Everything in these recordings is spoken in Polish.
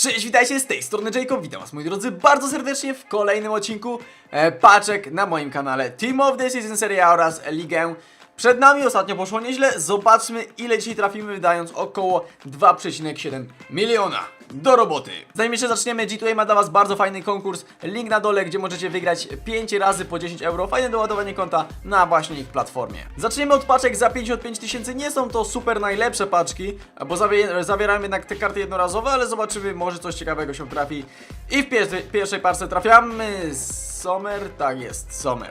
Cześć, witajcie z tej strony Jacob, witam was moi drodzy bardzo serdecznie w kolejnym odcinku e, paczek na moim kanale Team of the Season Seria oraz Ligę. Przed nami ostatnio poszło nieźle, zobaczmy ile dzisiaj trafimy wydając około 2,7 miliona. Do roboty! Zanim jeszcze zaczniemy, G2A ma dla was bardzo fajny konkurs, link na dole, gdzie możecie wygrać 5 razy po 10 euro, fajne doładowanie konta na właśnie ich platformie. Zaczniemy od paczek za 55 tysięcy, nie są to super najlepsze paczki, bo zawie zawierają jednak te karty jednorazowe, ale zobaczymy, może coś ciekawego się trafi. I w pierwszej, pierwszej parce trafiamy Sommer, tak jest, Sommer.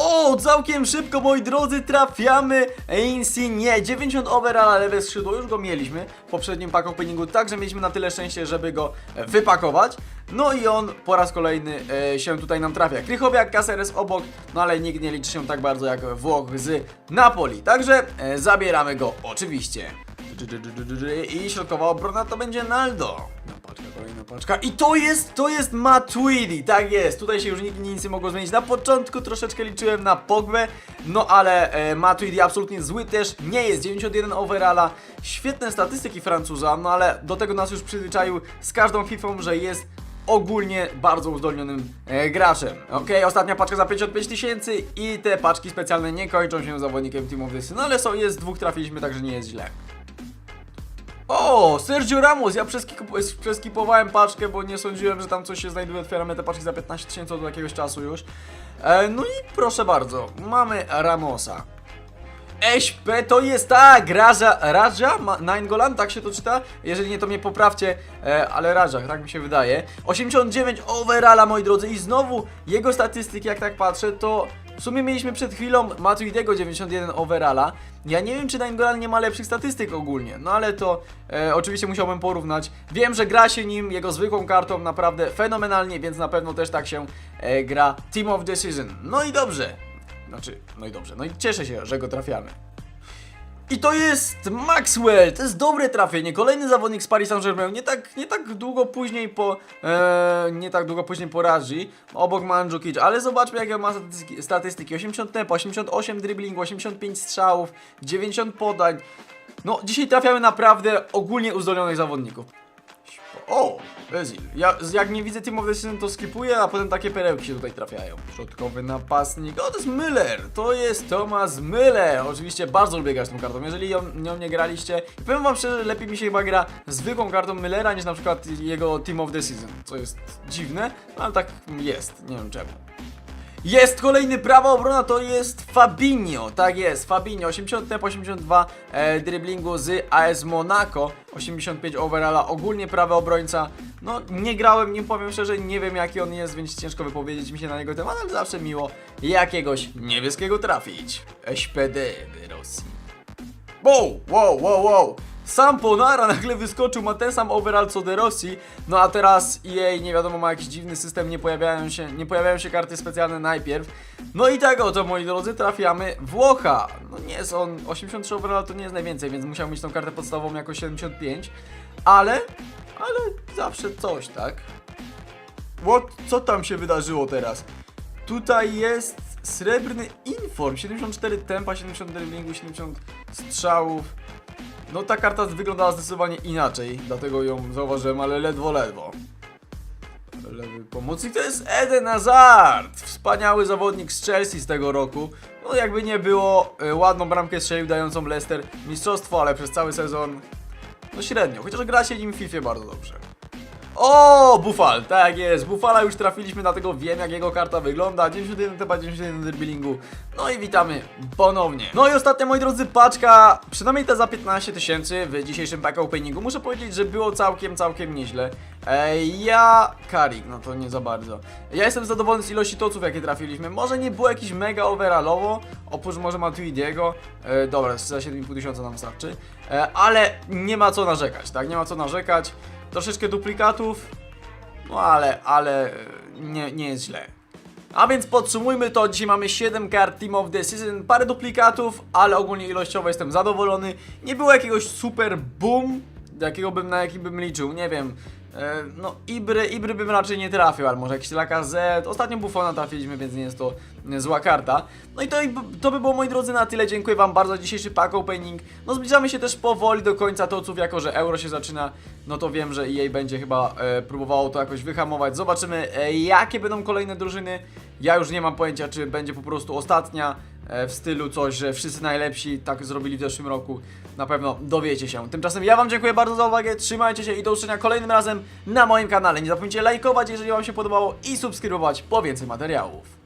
O, całkiem szybko, moi drodzy, trafiamy Insigne 90 overall, lewe skrzydło, już go mieliśmy w poprzednim pack openingu, także mieliśmy na tyle szczęście, żeby go wypakować. No i on po raz kolejny e, się tutaj nam trafia. Krychowiak, Caceres obok, no ale nikt nie liczy się tak bardzo jak Włoch z Napoli. Także e, zabieramy go oczywiście. I środkowa obrona to będzie Naldo. Paczka. I to jest, to jest Matuidi, tak jest. Tutaj się już nikt nic nie mogło zmienić. Na początku troszeczkę liczyłem na Pogbę, no ale e, Matuidi absolutnie zły też nie jest. 91 overalla, świetne statystyki Francuza, no ale do tego nas już przyzwyczaił z każdą FIFA, że jest ogólnie bardzo uzdolnionym e, graczem. Ok, ostatnia paczka za 55 tysięcy i te paczki specjalne nie kończą się zawodnikiem Team of the no ale są, jest dwóch trafiliśmy, także nie jest źle. O, Sergio Ramos, ja przeskipowałem paczkę, bo nie sądziłem, że tam coś się znajduje. Otwieramy te paczki za 15 tysięcy od jakiegoś czasu już. E, no i proszę bardzo, mamy Ramosa. SP to jest ta Raja, Raja Nainggolan, tak się to czyta? Jeżeli nie, to mnie poprawcie, e, ale Raja, tak mi się wydaje. 89 overalla, moi drodzy, i znowu jego statystyki, jak tak patrzę, to w sumie mieliśmy przed chwilą Matuidego 91 overalla. Ja nie wiem, czy Nainggolan nie ma lepszych statystyk ogólnie, no ale to e, oczywiście musiałbym porównać. Wiem, że gra się nim, jego zwykłą kartą naprawdę fenomenalnie, więc na pewno też tak się e, gra Team of Season. No i dobrze. Znaczy, no i dobrze, no i cieszę się, że go trafiamy. I to jest Maxwell, to jest dobre trafienie, kolejny zawodnik z Paris Saint-Germain, nie tak, nie tak długo później po, e, nie tak długo później po obok Mandzukic, ale zobaczmy jakie ma statystyki, statystyki, 80 tempo, 88 dribbling, 85 strzałów, 90 podań, no dzisiaj trafiamy naprawdę ogólnie uzdolnionych zawodników. O. Ja jak nie widzę Team of Season to skipuję, a potem takie perełki się tutaj trafiają. Środkowy napastnik. O, to jest Müller. To jest Thomas Müller. Oczywiście bardzo lubię grać tą kartą. Jeżeli ją, nią nie graliście, powiem wam szczerze, lepiej mi się chyba gra zwykłą kartą Müllera niż na przykład jego Team of the Season. Co jest dziwne, ale tak jest. Nie wiem czemu. Jest kolejny prawa obrona, to jest Fabinho, tak jest, Fabinho, 80 tempo, 82 e, driblingu z AS Monaco, 85 overalla, ogólnie prawy obrońca, no nie grałem nim, powiem szczerze, nie wiem jaki on jest, więc ciężko wypowiedzieć mi się na niego temat, ale zawsze miło jakiegoś niebieskiego trafić. SPD de Rossi. Wow, wow, wow, wow. Sam Ponara nagle wyskoczył, ma ten sam overall co De Rossi, no a teraz EA nie wiadomo ma jakiś dziwny system, nie pojawiają się, nie pojawiają się karty specjalne najpierw. No i tak oto moi drodzy trafiamy Włocha. No nie jest on 83 overall to nie jest najwięcej, więc musiał mieć tą kartę podstawową jako 75, ale ale zawsze coś, tak? What? Co tam się wydarzyło teraz? Tutaj jest srebrny inform, 74 tempa, 70 driblingu, 70 strzałów. No ta karta wyglądała zdecydowanie inaczej, dlatego ją zauważyłem, ale ledwo, ledwo. Lewy pomocnik to jest Eden Hazard! Wspaniały zawodnik z Chelsea z tego roku. No jakby nie było, e, ładną bramkę strzelił dającą Leicester mistrzostwo, ale przez cały sezon no średnio, chociaż gra się nim w FIFA bardzo dobrze. O, Bufal, tak jest, Bufala już trafiliśmy, dlatego wiem jak jego karta wygląda, 91 tepa, 91 driblingu, no i witamy ponownie. No i ostatnia, moi drodzy, paczka, przynajmniej ta za 15 tysięcy w dzisiejszym pack openingu, muszę powiedzieć, że było całkiem, całkiem nieźle. Ja, Karik, no to nie za bardzo. Ja jestem zadowolony z ilości toców, jakie trafiliśmy, może nie było jakiś mega overallowo, oprócz może Matuidiego, e, dobra, za 7,5 tysiąca nam starczy, e, ale nie ma co narzekać, tak, nie ma co narzekać. Troszeczkę duplikatów, no ale, ale e, nie, nie jest źle. A więc podsumujmy to, dzisiaj mamy 7 kart Team of the Season, parę duplikatów, ale ogólnie ilościowo jestem zadowolony. Nie było jakiegoś super boom, jakiego bym, na jaki bym liczył, nie wiem. E, No, Ibry, Ibry bym raczej nie trafił, ale może jakiś Z. Ostatnio Buffona trafiliśmy, więc nie jest to e, zła karta. No i to, to by było, moi drodzy, na tyle. Dziękuję Wam bardzo za dzisiejszy pack opening. No, zbliżamy się też powoli do końca toców, jako że euro się zaczyna. No to wiem, że EA będzie chyba e, próbowało to jakoś wyhamować. Zobaczymy, e, jakie będą kolejne drużyny. Ja już nie mam pojęcia, czy będzie po prostu ostatnia w stylu coś, że wszyscy najlepsi tak zrobili w zeszłym roku. Na pewno dowiecie się. Tymczasem ja Wam dziękuję bardzo za uwagę, trzymajcie się i do usłyszenia kolejnym razem na moim kanale. Nie zapomnijcie lajkować, jeżeli Wam się podobało i subskrybować po więcej materiałów.